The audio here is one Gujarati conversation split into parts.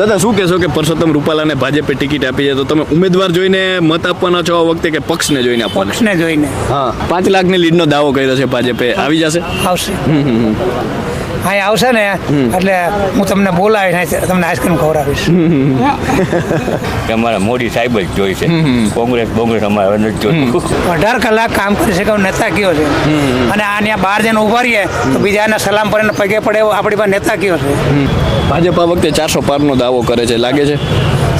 દાદા શું કહેશો કે પરસોત્તમ રૂપાલાને ભાજપે ટિકિટ આપી છે? તો તમે ઉમેદવાર જોઈને મત આપવાના છો આ વખતે કે પક્ષને જોઈને આપવાના પક્ષને જોઈને. હા. પાંચ લાખની લીડનો દાવો કર્યો છે ભાજપે. આવી જશે? આવશે. હા એ આવશે ને એટલે હું તમને બોલાવીશ તમને આઈસ્ક્રીમ ખવડાવીશ. કે અમારે મોદી સાહેબ જ જોઈ છે. કોંગ્રેસ કોંગ્રેસ અમારે નથી જોયું અઢાર કલાક કામ કરી શકે નેતા કયો છે? અને આ ત્યાં બહાર જઈને ઊભા રહીએ તો બીજાને સલામ કરીને પગે પડે એવો આપણી પાસે નેતા કયો છે? ભાજપ આ વખતે ચારસો પારનો દાવો કરે છે. લાગે છે?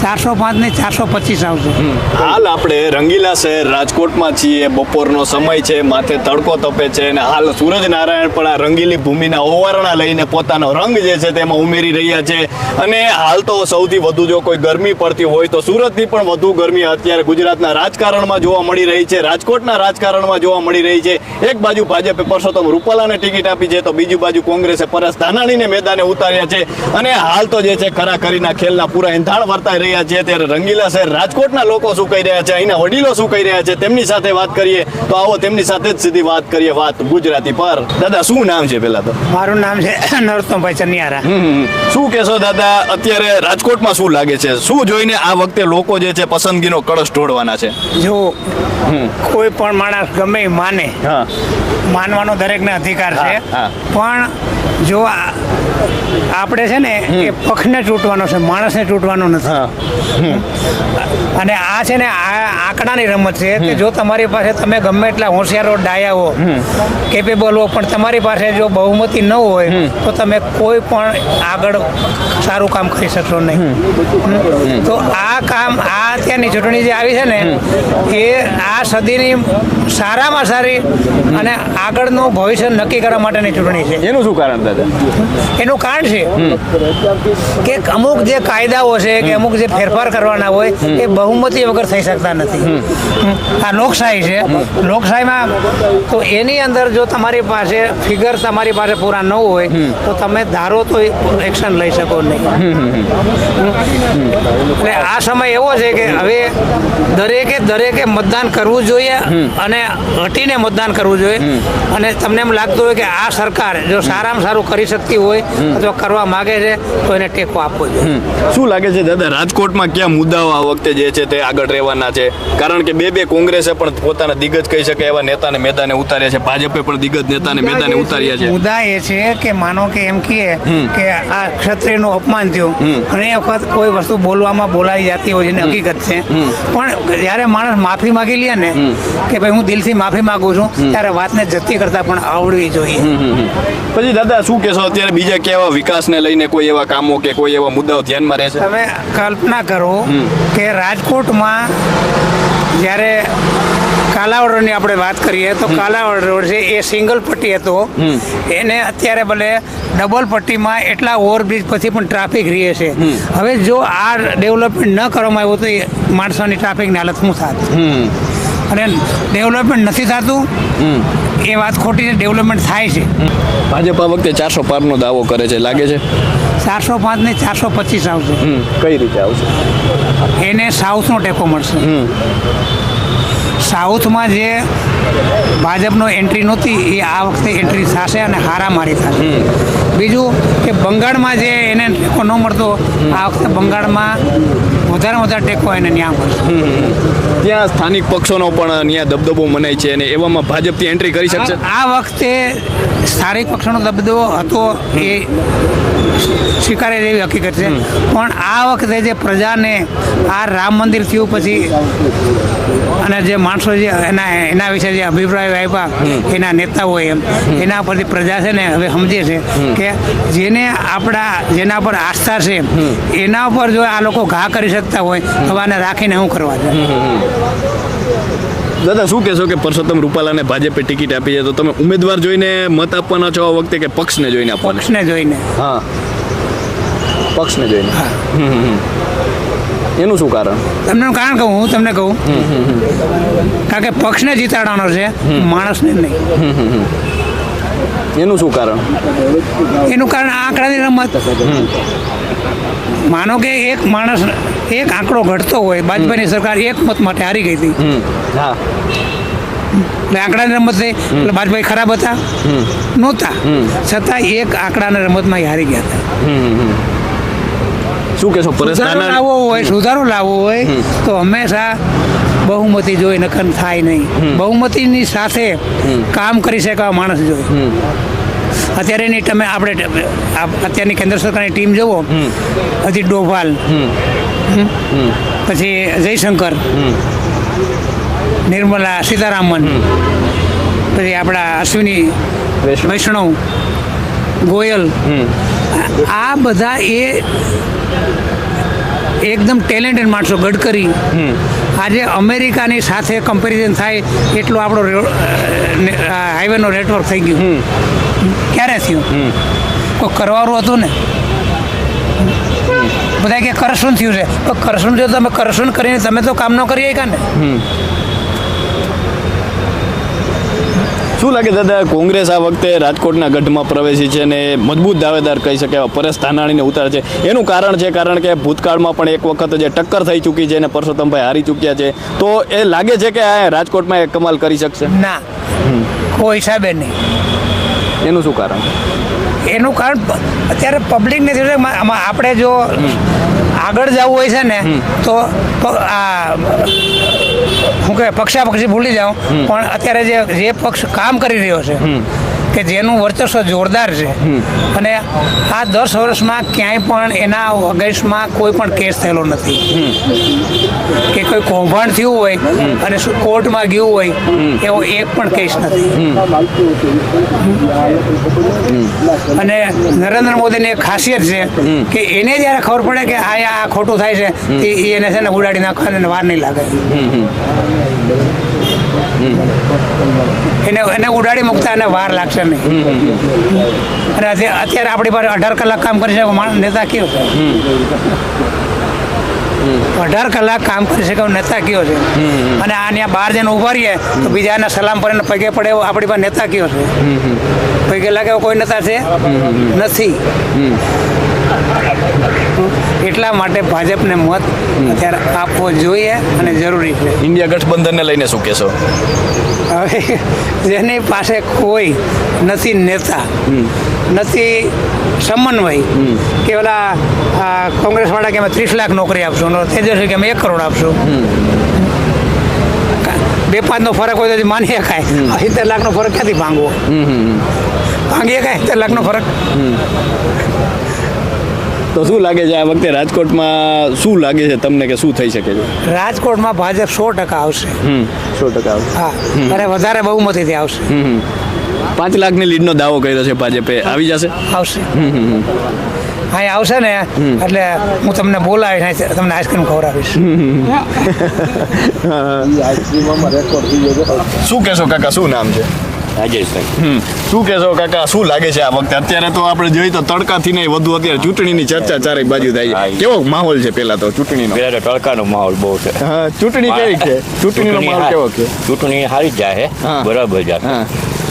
ચારસો પાંચ ને ચારસો પચીસ આવશે. હાલ આપણે રંગીલા શહેર રાજકોટમાં છીએ. બપોરનો સમય છે, માથે તડકો તપે છે અને હાલ સૂરજનારાયણ પણ આ રંગીલી ભૂમિના ઓવારણા લઈને પોતાનો રંગ જે છે તેમાં ઉમેરી રહ્યા છે. અને હાલ તો સૌથી વધુ જો કોઈ ગરમી પડતી હોય તો સુરતથી પણ વધુ ગરમી અત્યારે ગુજરાતના રાજકારણમાં જોવા મળી રહી છે. રાજકોટના રાજકારણમાં જોવા મળી રહી છે. એક બાજુ ભાજપે પરસોત્તમ રૂપાલાને ટિકિટ આપી છે તો બીજી બાજુ કોંગ્રેસે પરસ ધાનાણીને મેદાને ઉતાર્યા છે. અને હાલ તો જે છે ખરા ખરીના ખેલના પૂરા એંધાણ વર્તાઈ રહ્યા છીએ ત્યારે રંગીલા શહેર રાજકોટના લોકો શું કહી રહ્યા છે અહીંના વડીલો શું કહી રહ્યા છે તેમની સાથે વાત કરીએ તો આવો તેમની સાથે જ સીધી વાત કરીએ વાત ગુજરાતી પર. દાદા શું નામ છે પેલા તો? મારું નામ છે નરોત્તમભાઈ ચનિયારા. શું કહેશો દાદા અત્યારે રાજકોટમાં શું લાગે છે? શું જોઈને આ વખતે લોકો જે છે પસંદગીનો કળશ ઢોળવાના છે? જો કોઈ પણ માણસ ગમે માને હા. માનવાનો દરેકને અધિકાર છે. પણ જો આપણે છે ને એ પક્ષને ચૂંટવાનો છે માણસને ચૂંટવાનો નથી. અને આ છે ને આ આંકડાની રમત છે કે જો તમારી પાસે તમે ગમે એટલા હોશિયારો ડાયા હો કેપેબલ હો પણ તમારી પાસે જો બહુમતી ન હોય તો તમે કોઈ પણ આગળ સારું કામ કરી શકશો નહીં. તો આ કામ આ અત્યારની ચૂંટણી જે આવી છે ને એ આ સદીની સારામાં સારી અને આગળનું ભવિષ્ય નક્કી કરવા માટેની ચૂંટણી છે. એનું શું કારણ દાદા? એનું કારણ છે કે અમુક જે કાયદાઓ છે કે અમુક જે ફેરફાર કરવાના હોય એ બહુમતી વગર થઈ શકતા નથી. આ લોકશાહી છે. લોકશાહીમાં તો એની અંદર જો તમારી પાસે ફિગર તમારી પાસે પૂરા ન હોય તો તમે ધારો તો એક્શન લઈ શકો નહીં. એટલે આ સમય એવો છે કે હવે દરેકે દરેકે મતદાન કરવું જોઈએ અને હટીને મતદાન કરવું જોઈએ. અને તમને એમ લાગતું હોય કે આ સરકાર જો સારામાં સારું કરી શકતી હોય અથવા કરવા માગે છે તો એને ટેકો આપવો જોઈએ. શું લાગે છે દાદા રાજકોટમાં કયા મુદ્દાઓ આ વખતે જે છે તે આગળ રહેવાના છે? કારણ કે બે બે કોંગ્રેસે પણ પોતાના દિગ્ગજ કહી શકે એવા નેતાને મેદાને ઉતાર્યા છે. ભાજપે પણ દિગ્ગજ નેતાને મેદાને ઉતાર્યા છે. મુદ્દા એ છે કે માનો કે એમ કહે કે આ ક્ષત્રિયનું અપમાન થયું. ઘણી વખત કોઈ વસ્તુ બોલવામાં બોલાઈ જતી હોય છે હકીકત છે. પણ જ્યારે માણસ માફી માગી લે ને કે ભાઈ હું દિલથી માફી માંગુ છું ત્યારે વાતને જતી કરતા પણ આવડવી જોઈએ. પછી દાદા શું કહેશો? અત્યારે બીજા કેવા વિકાસને લઈને કોઈ એવા કામો કે કોઈ એવા મુદ્દાઓ ધ્યાનમાં રહેશે? તમે કલ્પના કરો કે રાજકોટમાં જ્યારે કાલાવડ રોડની આપણે વાત કરીએ તો કાલાવડ રોડ છે એ સિંગલ પટ્ટી હતો. એને અત્યારે ભલે ડબલ પટ્ટીમાં એટલા ઓવરબ્રિજ પછી પણ ટ્રાફિક રહે છે. હવે જો આ ડેવલપમેન્ટ ન કરવામાં આવ્યું તો એ માણસોની ટ્રાફિકની હાલત શું થાત? અને ડેવલપમેન્ટ નથી થતું? એ વાત ખોટી છે ડેવલપમેન્ટ થાય છે. ભાજપ આ વખતે ચારસો પારનો દાવો કરે છે. લાગે છે? ચારસો પાંચ ને ચારસો પચીસ આવશે. કઈ રીતે આવશે? એને સાઉથનો ટેકો મળશે. સાઉથમાં જે ભાજપનો એન્ટ્રી નહોતી એ આ વખતે એન્ટ્રી થશે અને હારામારી થશે. બીજું કે બંગાળમાં જે એને ટેકો ન મળતો આ વખતે બંગાળમાં વધારે વધારે ટેકો એને ન્યા મળશે. ત્યાં સ્થાનિક પક્ષોનો પણ ત્યાં દબદબો મનાય છે અને એવામાં ભાજપથી એન્ટ્રી કરી શકશે? આ આ વખતે સ્થાનિક પક્ષોનો દબદબો હતો એ સ્વીકારે એવી હકીકત છે. પણ આ વખતે જે પ્રજાને આ રામ મંદિર થયું પછી અને જે માણસો જે એના એના વિશે જે અભિપ્રાયો આપ્યા એના નેતાઓએ એમ એના પરથી પ્રજા છે ને હવે સમજે છે કે જેને આપણા જેના પર આસ્થા છે એના પર જો આ લોકો ઘા કરી શકતા હોય તો આને રાખીને શું કરવા છે? દાદા શું કહેશો કે પરસોત્તમ રૂપાલાને ભાજપે ટિકિટ આપી છે? તો તમે ઉમેદવાર જોઈને મત આપવાના છો આ વખતે કે પક્ષને જોઈને આપવાના પક્ષને જોઈને. હા. પક્ષને જોઈને. હમ. એનું શું કારણ? તમને કારણ કહું? હું તમને કહું? કારણ કે પક્ષને જીતાડવાનો છે માણસને નહીં. એનું શું કારણ? એનું કારણ આંકડાની રમત. માનો કે એક માણસ એક આંકડો ઘટતો હોય ભાજપાની સરકાર એક મત માટે હારી ગઈ હતી. હા. એટલે આંકડાની રમત થઈ એટલે ભાજપા ખરાબ હતા નહોતા. છતાં એક આંકડાના રમતમાં હારી ગયા હતા. શું કહેશો સુધારો લાવવો હોય સુધારો લાવવો હોય તો હંમેશા બહુમતી જોઈ નકન થાય નહીં. બહુમતીની સાથે કામ કરી શકે માણસ જોઈએ અત્યારેની તમે આપણે અત્યારની કેન્દ્ર સરકારની ટીમ જુઓ. હજી ડોભાલ. હમ. પછી જયશંકર. નિર્મલા સીતારામન. પછી આપણા અશ્વિની વૈષ્ણવ. ગોયલ. આ બધા એ એકદમ ટેલેન્ટેડ માણસો ગડકરી. આજે અમેરિકાની સાથે કમ્પેરિઝન થાય એટલું આપણો હાઈવેનો નેટવર્ક થઈ ગયું. ક્યારે થયું? કોઈ કરવાનું હતું ને? બધા કે કરશું થયું છે. તો કરશું જો તમે કરશું કરીને તમે તો કામ ન કરી શકા ને? શું લાગે દાદા કોંગ્રેસ આ વખતે રાજકોટના ગઢમાં પ્રવેશી છે અને મજબૂત દાવેદાર કહી શકે પરેશ ધાનાણીને ઉતાર છે? એનું કારણ છે કારણ કે ભૂતકાળમાં પણ એક વખત જે ટક્કર થઈ ચૂકી છે અને પરસોત્તમભાઈ હારી ચૂક્યા છે. તો એ લાગે છે કે આ રાજકોટમાં એ કમાલ કરી શકશે? ના. કોઈ હિસાબે નહીં. એનું શું કારણ? એનું કારણ અત્યારે પબ્લિકને થયું છે કે મા- આમાં આપણે જો આગળ જવું હોય છે ને તો આ શું કહેવાય પક્ષાપક્ષી ભૂલી જાઉં પણ અત્યારે જે જે પક્ષ કામ કરી રહ્યો છે કે જેનું વર્ચસ્વ જોરદાર છે. અને આ દસ વર્ષમાં ક્યાંય પણ એના અગેન્સ્ટમાં કોઈ પણ કેસ થયેલો નથી. કે કોઈ કૌભાંડ થયું હોય અને કોર્ટમાં ગયું હોય એવો એક પણ કેસ નથી. અને નરેન્દ્ર મોદીની એક ખાસિયત છે કે એને જ્યારે ખબર પડે કે આ આ ખોટું થાય છે ઈ એને છે ને ઉડાડી નાખવાને વાર નહીં લાગે. એને એને ઉડાડી મૂકતા એને વાર લાગશે નહીં. અને અત્યારે આપણી પાસે અઢાર કલાક કામ કરી શકે માણસ નેતા કયો છે? અઢાર કલાક કામ કરી શકે નેતા કયો છે? અને આ ત્યાં બહાર જઈને ઊભા રહીએ તો બીજાને સલામ કરીને પગે પડે એવો આપણી પાસે નેતા કયો છે? પગે લાગે એવો કોઈ નેતા છે? નથી. એટલા માટે ભાજપને મત અત્યારે આપવો જોઈએ અને જરૂરી છે. ઇન્ડિયા ગઠબંધનને લઈને શું કહેશો? હવે જેની પાસે કોઈ નથી નેતા નથી સમન્વય કે ઓલા કોંગ્રેસવાળા કે અમે ત્રીસ લાખ નોકરી આપશું તેજસ્વી કે અમે એક કરોડ આપશું. બે પાંચનો ફરક હોય તો માની શકાય. સિત્તેર લાખનો ફરક ક્યાંથી ભાંગવો? ભાંગી શકાય સિત્તેર લાખનો ફરક? તો શું લાગે છે આ વખતે રાજકોટમાં શું લાગે છે તમને કે શું થઈ શકે છે? રાજકોટમાં ભાજપ સો ટકા આવશે. સો ટકા હા. અને વધારે બહુમતીથી આવશે. પાંચ લાખની લીડનો દાવો કર્યો છે ભાજપે. આવી જશે? આવશે. અહીં આવશે ને એટલે હું તમને બોલાવીશ તમને આઈસ્ક્રીમ ખવડાવીશ. શું કહેશો કાકા શું નામ છે? રાજેશભાઈ. શું કહેશો કાકા શું લાગે છે આ વખતે? અત્યારે તો આપણે જોઈએ તો તડકાથી નહીં વધુ અત્યારે ચૂંટણીની ચર્ચા ચારે બાજુ થાય છે. કેવો માહોલ છે પેલા તો ચૂંટણીનો? પેલા તો તડકાનો માહોલ બહુ છે. હા, ચૂંટણી કેવી છે? ચૂંટણીનો માહોલ કેવો છે? ચૂંટણી હારી જ જાય. બરાબર જાય.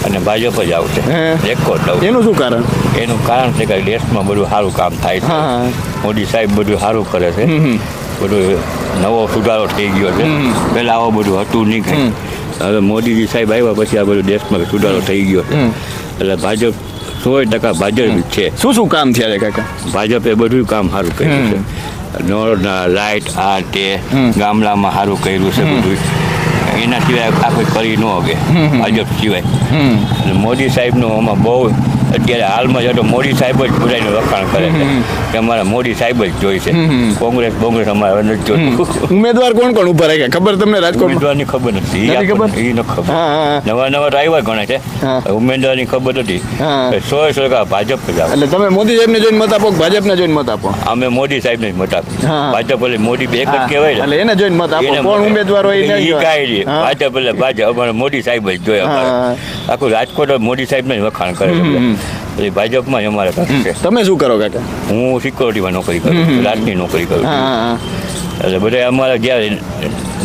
અને ભાજપ જ આવશે. રેકોર્ડ. એનું શું કારણ? એનું કારણ છે કે દેશમાં બધું સારું કામ થાય છે. મોદી સાહેબ બધું સારું કરે છે. બધું નવો સુધારો થઈ ગયો છે. પહેલા આવો બધું હતું નહીં કંઈ. હવે મોદીજી સાહેબ આવ્યા પછી આ બધું દેશમાં સુધારો થઈ ગયો છે. એટલે ભાજપ સો ટકા ભાજપ છે. શું શું કામ થયા કાકા? ભાજપે બધું કામ સારું કર્યું છે. નળ લાઇટ આ તે ગામડામાં સારું કર્યું છે બધું. એના સિવાય આ કોઈ કરી ન શકે. ભાજપ સિવાય. અને મોદી સાહેબનું આમાં બહુ અત્યારે હાલમાં જો તો મોદી સાહેબ જ બધાને વખાણ કરે છે. કે અમારા મોદી સાહેબ જ જોઈ છે. કોંગ્રેસ કોંગ્રેસ અમારે નથી જોતું ઉમેદવાર કોણ કોણ ઊભા રહ્યા? ખબર તમને રાજકોટ ઉમેદવારની ખબર નથી. ઈ ખબર? નવા નવા ડ્રાઈવર ઘણા છે. ઉમેદવારની ખબર નથી. સો સો ટકા ભાજપ જ એટલે તમે મોદી સાહેબને જોઈને મત આપો ભાજપને જોઈને મત આપો? અમે મોદી સાહેબ ને મત આપીએ. ભાજપ એટલે મોદી બે એક જ કહેવાય એટલે એને જોઈને મત આપો. કોણ ઉમેદવાર હોય એ કાંઈ. ભાજપ એટલે ભાજપ. અમારે મોદી સાહેબ જ જોઈએ આખું રાજકોટ મોદી સાહેબ જ વખાણ કરે છે. એટલે ભાજપમાં જ અમારે છે. તમે શું કરો કાકા? હું સિક્યોરિટીમાં નોકરી કરું છું નોકરી કરું એટલે બધા અમારા જ્યાં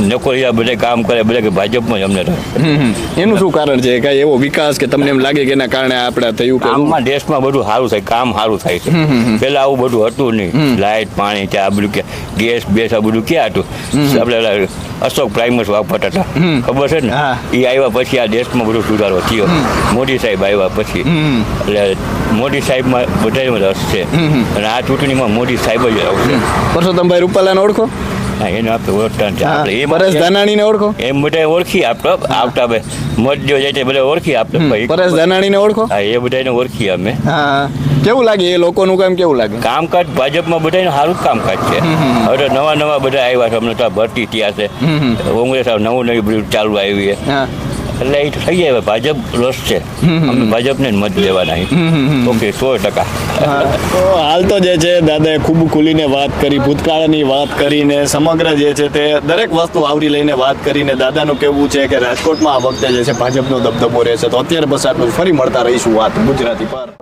નકોરિયા બધા કામ કરે બધા કે ભાજપમાં જ અમને રહે. એનું શું કારણ છે? કઈ એવો વિકાસ કે તમને એમ લાગે કે એના કારણે આપણે થયું કે કામમાં દેશમાં બધું સારું થાય કામ સારું થાય છે. પેલા આવું બધું હતું નહીં. લાઇટ પાણી ચા બધું કે ગેસ બેસ આ બધું ક્યાં હતું? આપણે અશોક પ્રાઇમસ વાપરતા હતા. ખબર છે ને. એ આવ્યા પછી આ દેશમાં બધો સુધારો થયો. મોદી સાહેબ આવ્યા પછી. એટલે મોદી સાહેબમાં બધામાં રસ છે. અને આ ચૂંટણીમાં મોદી સાહેબ જ આવશે. પરસોત્તમભાઈ રૂપાલાને ઓળખો? એને આપણે ઓળખતા નથી. આપણે પરેશ એમાં ધાનાણીને ઓળખો? એમ બધા ઓળખી આપણે આવતા બે. મત જાય તે બધા ઓળખી આપણે પરેશ ધાનાણીને ઓળખો? હા એ બધાને ઓળખી અમે. હા કેવું લાગે એ લોકોનું કામ કેવું લાગે? કામકાજ ભાજપમાં બધાને સારું કામકાજ છે. હવે તો નવા નવા બધા આવ્યા છે અમને તો ભરતી થયા છે. કોંગ્રેસ નવું નવી ચાલુ આવી છે. હા. એટલે એ થઈ જાય ભાજપ રસ છે. અમે ભાજપને જ મત દેવાના. ઓકે સો ટકા. તો હાલ તો જે છે દાદાએ ખૂબ ખુલીને વાત કરી ભૂતકાળની વાત કરીને સમગ્ર જે છે તે દરેક વસ્તુ આવરી લઈને વાત કરીને દાદાનું કહેવું છે કે રાજકોટમાં આ વખતે જે છે ભાજપનો દબદબો રહેશે. તો અત્યારે બસ આટલું ફરી મળતા રહીશું વાત ગુજરાતી પર.